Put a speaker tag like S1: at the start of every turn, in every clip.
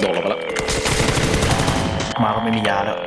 S1: โดดลงไปแล้ว
S2: มาก็ไม่มียาแล้ว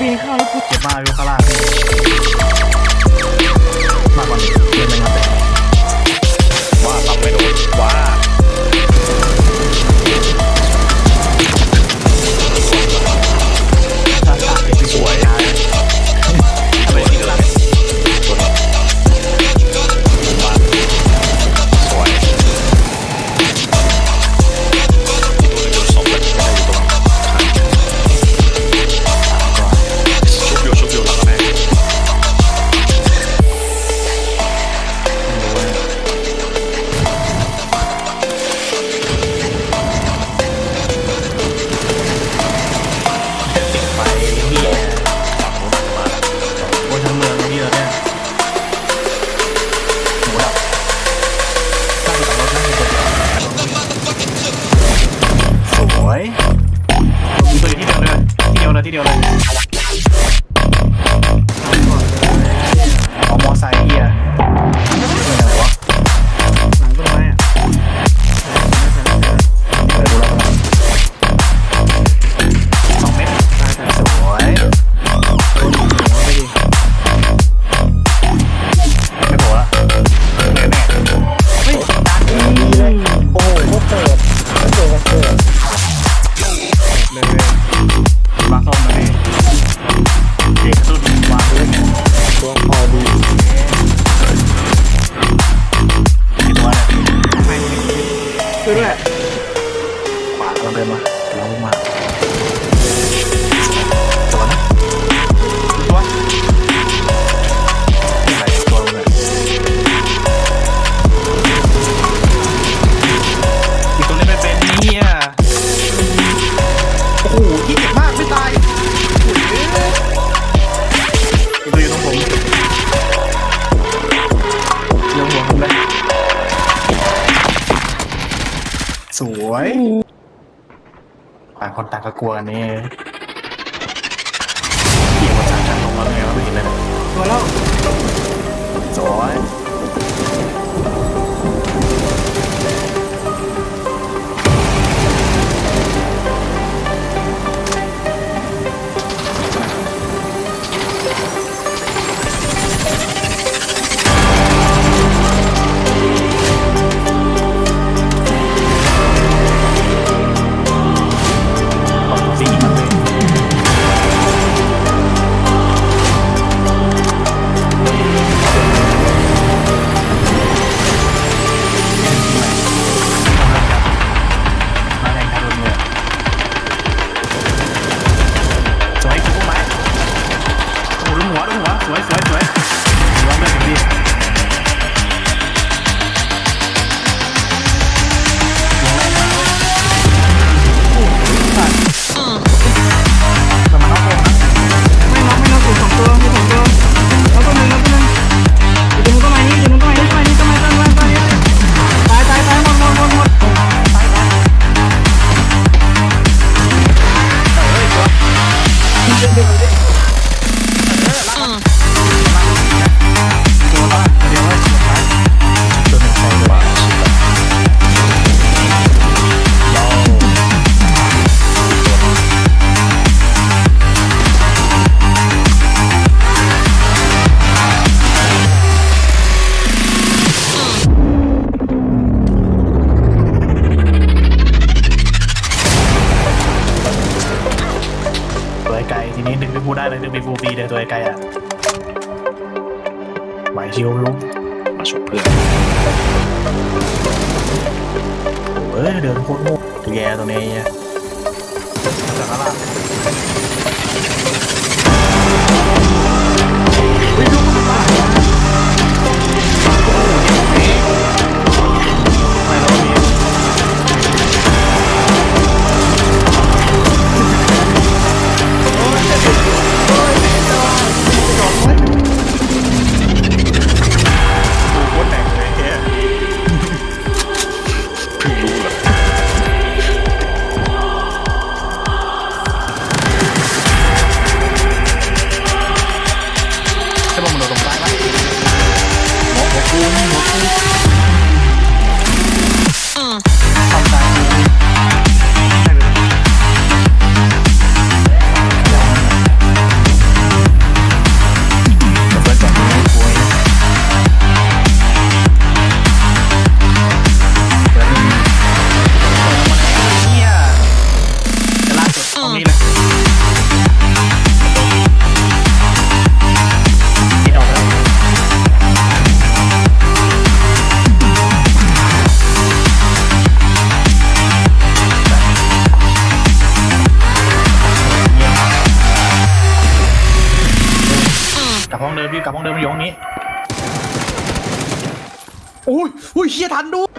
S1: ปีน
S2: ข้าแล้ว
S3: กูเจ็
S2: บมากเล
S1: ย
S2: ข้างล่า กลัวนี่
S4: ทันดู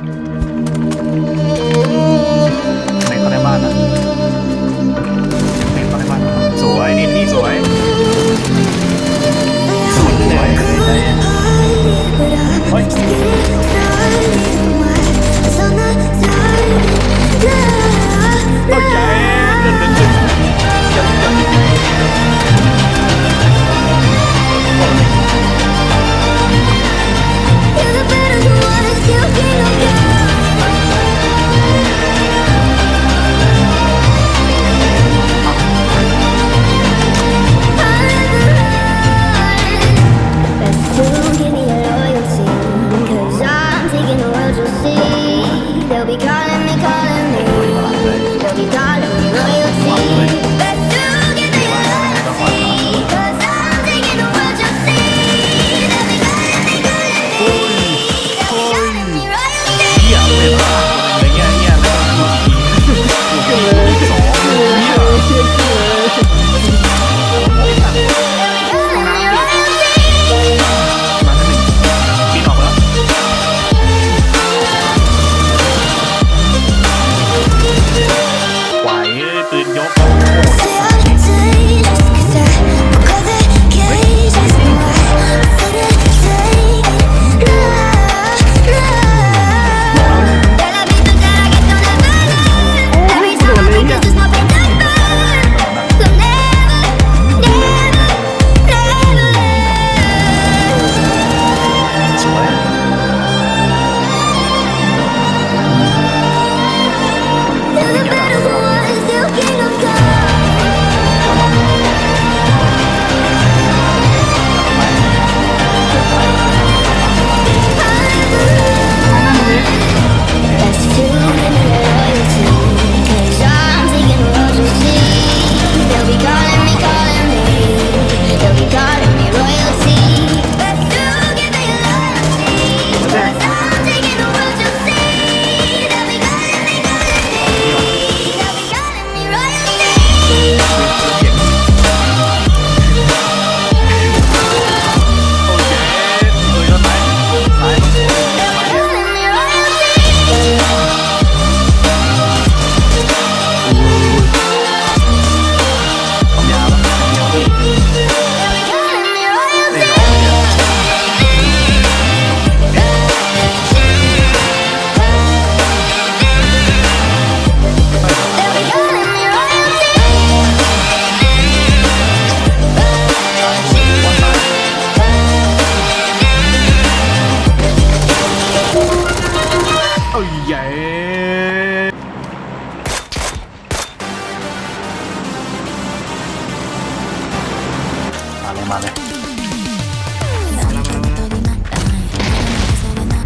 S5: มาเล
S4: ย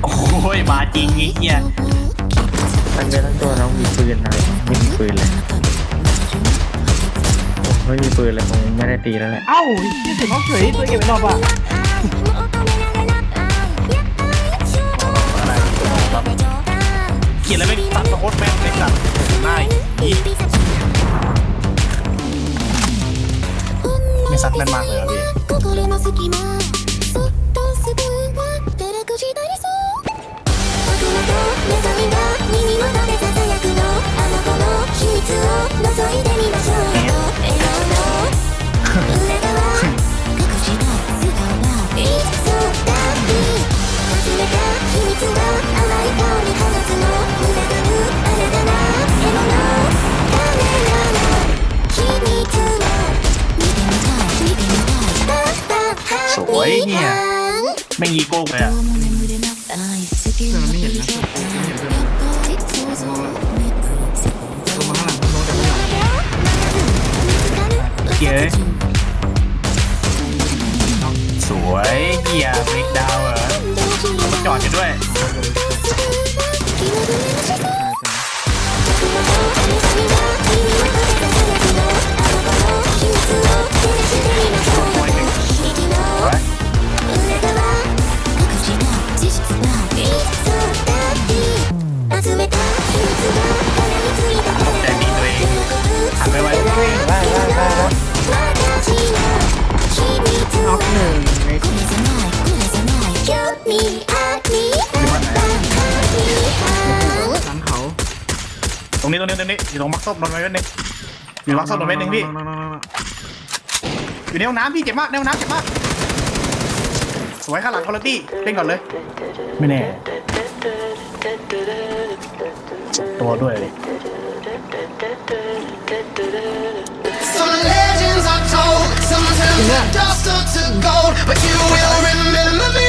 S4: โอ้ยมา
S2: จริงไอ้เหี้ย
S3: มันเป็นทั้งตัวน้องมีปืนอะไรไม่มีปืนเลยผมไม่มีปืนเลยคงไม่ได้ตีแล้วแหละ
S6: เอ้าที่เสียงเขาเฉยตัวเก็บไว้รอบอะ
S2: เขียนแล้วไม่ตัดสะโคตรแม่งไม่ตัดหน้าอีไม่ซัดแม่นมากเลยอะพี่
S4: 心の隙間そっとす
S2: ไม่งอีโก้ไปอะ
S6: แต่มันไม่เห็นนะไม่เห็นเลยลงมาข้างหลังมองแต่ข้างหลัง
S2: เย้ยสวยเหี้ยเบรกดาวน์เหรอมาจอดอยู่ด้วย ตรงนี้ตรงนี้ตรงนี้อยู่ตรงมักส้มโดนไว้เม็ดหนึงอยู่มักส้มโดนเม็ดหนึ่งพี่อยู่ในห้องน้ำพี่เจ็บมากในห้องน้ำเจ็บมากสวยข้างหลังคุณภาพเล่นก่อนเลยไม่แน่ตัวด้วยเลย
S7: Some legends are told, some turn to dust to gold, but you will remember me.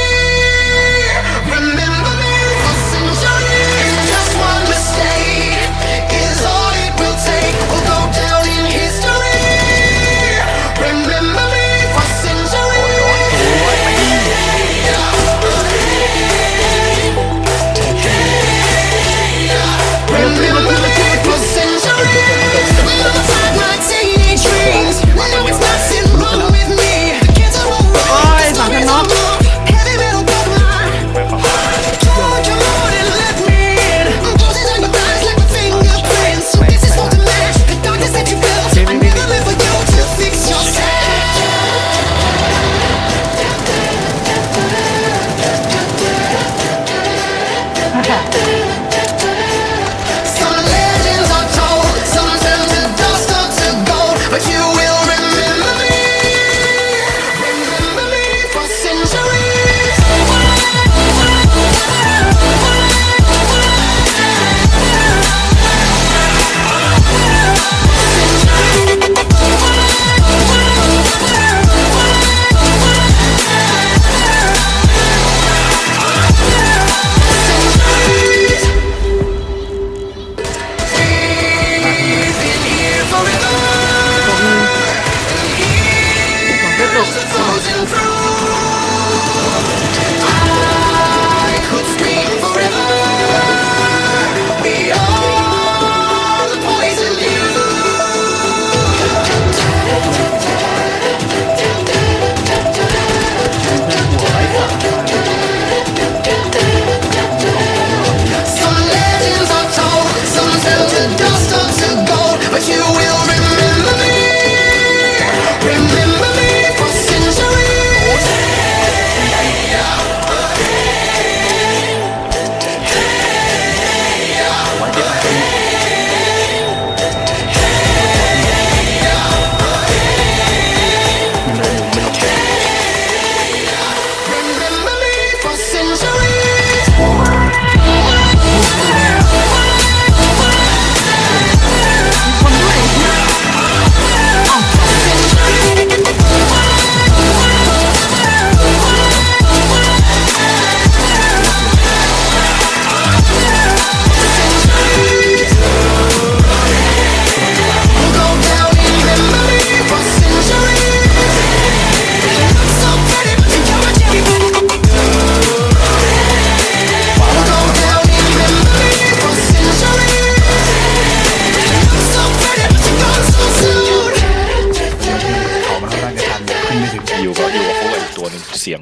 S1: สียง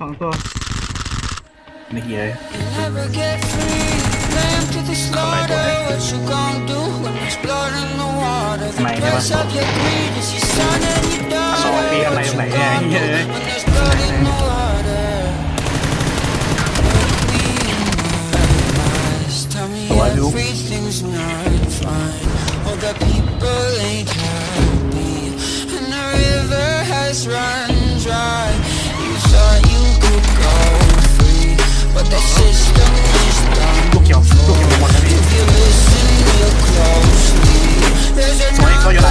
S2: สองตัวนี่เฮ้ย
S8: Never get free. Lamb to the slaughter. What you gonna do when there's blood in the water? The
S2: Mày
S8: price
S2: đi
S8: of your greed is your son and your
S2: สอง
S8: daughter.
S2: ปีอะไรตรงไหนเนี่ยเฮ้ย
S8: When there's blood in the water. Tell me
S2: Ủa, Lưu?
S8: everything's not fine. All the people ain't happy. And the river has run dry. You thought you could go free. But the system is done.
S2: ลูกเขียวลูกเขียวหมดแล้วพี่
S8: If you listen real closely, there's a
S2: Sorry, so you're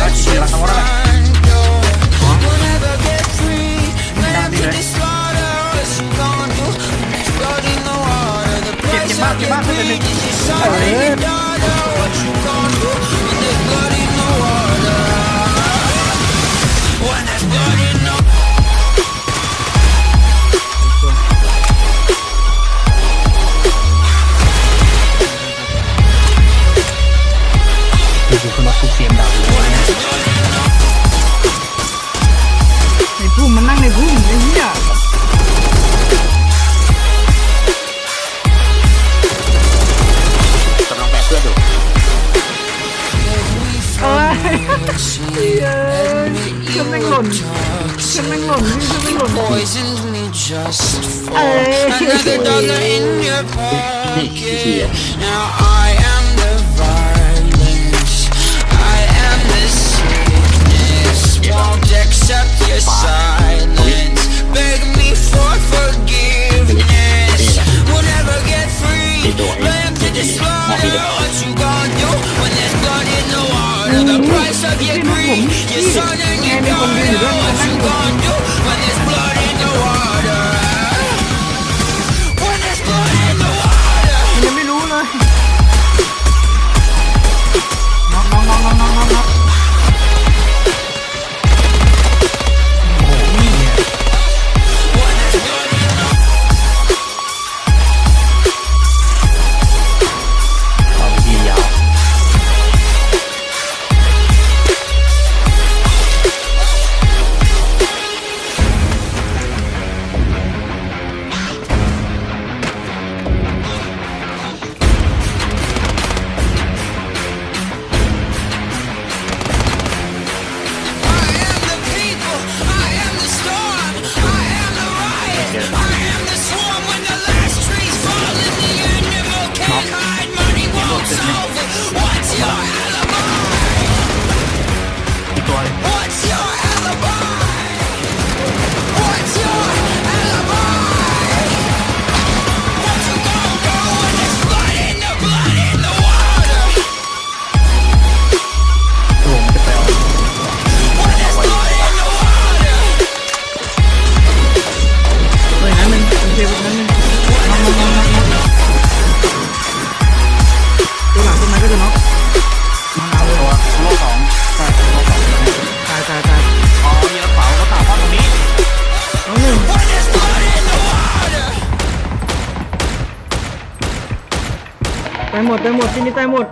S8: accept your silence. Beg me for forgiveness. We'll never get free. Lamb to the slaughter. What you gonna do when there's blood in the water? The price of your greed, your son and your daughter. What you gonna do when there's blood
S2: หมดตายหมดที่นี่ตายหมด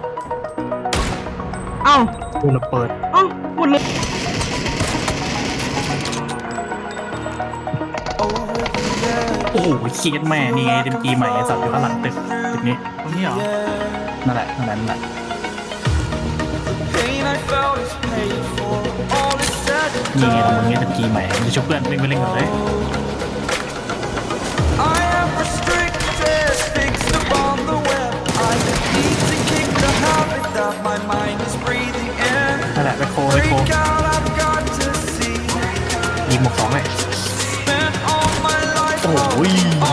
S2: เอ้าดูระเบิดเอ้าหมดเลยโอ้โหเครียดแม่นี่ไงเต็มจีใหม่ไอ้สัตว์อยู่ข้างหลังตึกตึกนี้ตรงนี้เหรอนั่นแหละนั่นแหละนั่นแหละ
S8: Pain I felt is paid for. All is said and
S2: นี่ไงตรง
S8: done.
S2: นี้ตะกี้ใหม่จะช่วยเพื่อนวิ่งไปเล่นกันเลย ยิงหมวกสองเลย
S8: Spent all my life
S2: โอ้โหโ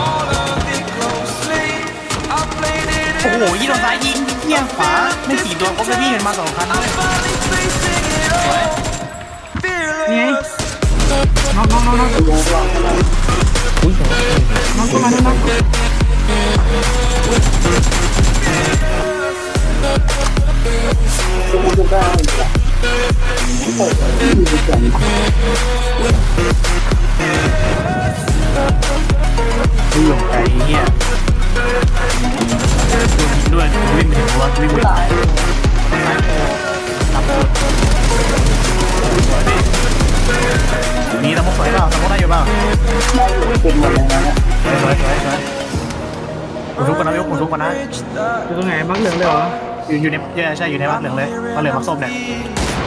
S2: อ้โหยี่โดนซ้ายยิงเยี่ยขวาไม่สี่ตัวครบเลยพี่เห็นมาสองคันเลย
S8: finally facing it all. Fearless.
S2: น้องน้องน้องน้องน้องเข้ามาน้อง ไม่หลงใจเฮียด้วยวิ่งไปถึงรถวิ่งไมี
S8: ตะมุกสวยเปล่าตะมุกได้อยู่เปล่
S9: ได้อยู่บ้วน
S8: สวยสวยสวยคุณทุกคนนะยกคุณทุกคนนะ
S2: อยู่ตงไหมักเหลืองเลยหรอ
S8: อยู่ในใช่ใช่อยู่ในมักเหลืองเลยมักเห
S2: ลื
S8: องมักส้
S2: มเนี่ย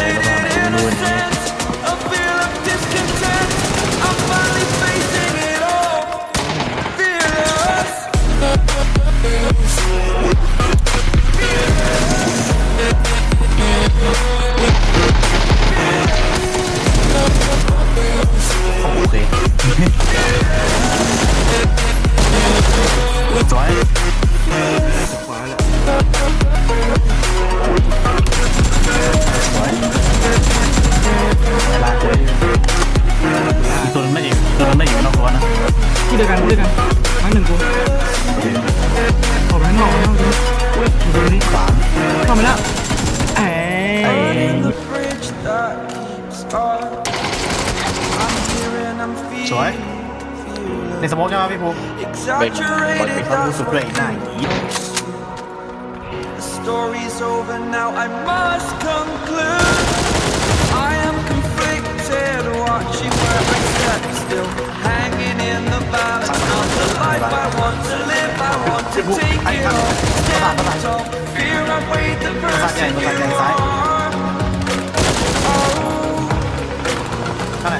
S2: way. ใหญ่ประ
S8: สา
S10: ท
S8: ใหซ้ายเท่าไน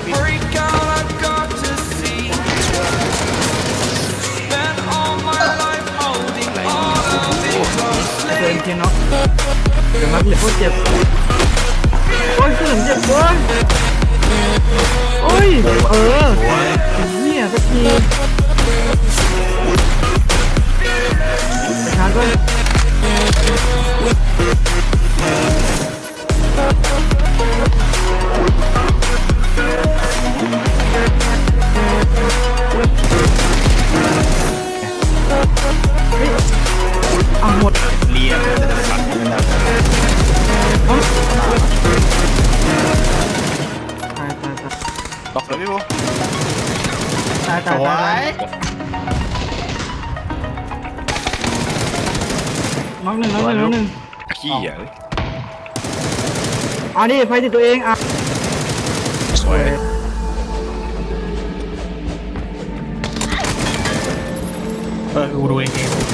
S2: ทียนน็อกเดินมักเหลือโคตรเจ็บ โอ้ยเสื่อเจ็บเว้ยโอ้ย เออเนี่ยสักทีไปาร์จด้ว ห
S8: นึ่
S2: งหนึง
S1: ขี้อะเอา
S2: นี่ไฟติดตัวเองอะ
S1: สวย
S8: เออกูดูเองเอง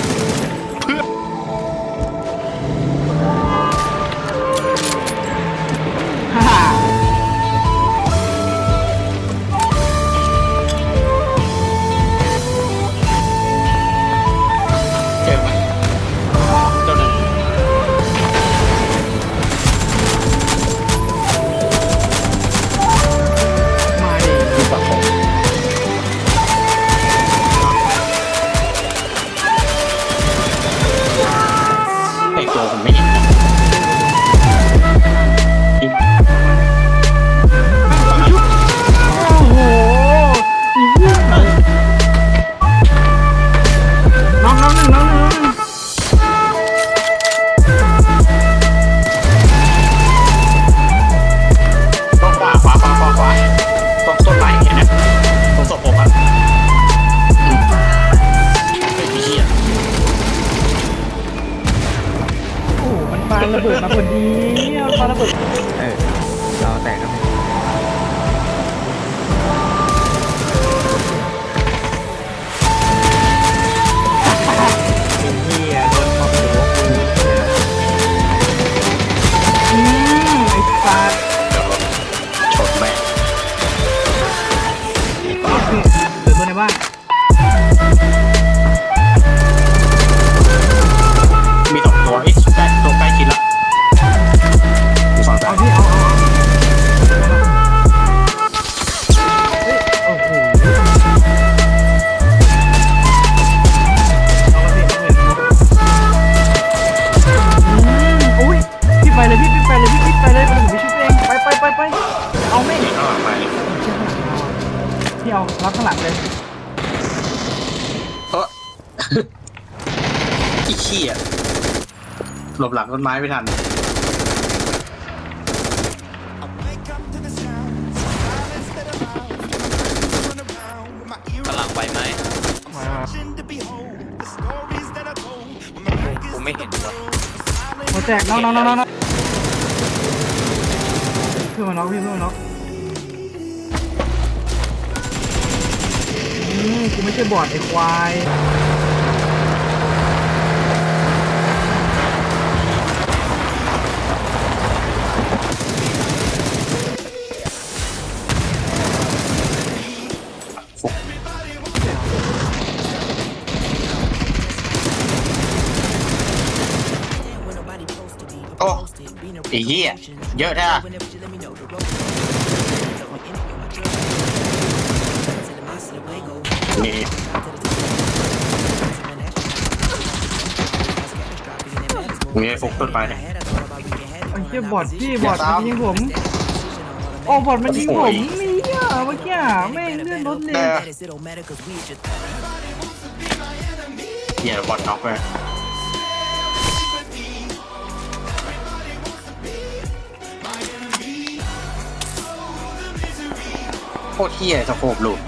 S8: ต้นไม้ไม่
S7: ทัน
S11: พลังไหวไหม
S8: มามา
S11: ผมไม่เห็นว่ะ
S8: หัวแจกน้องน้องน้องน้องเพื่อนมาน็อกพี่เพื่อนมาน็อกอืมกูไม่ใช่บอดไอ้ควาย
S7: อ้เหี้ยเยอะแท้นี่มีไอ้ฟุกต้นไม้เนี่ย
S8: ไอ้เหี้ยบอดพี่บอดมันยิงผม โอ้บอดมันยิงผมนี่อะเมื่อกี้อะแม่งเลื่อนรถเลย
S7: เหี้ยบอลน็อกไป โคตรเฮี้ยสโคบหลุด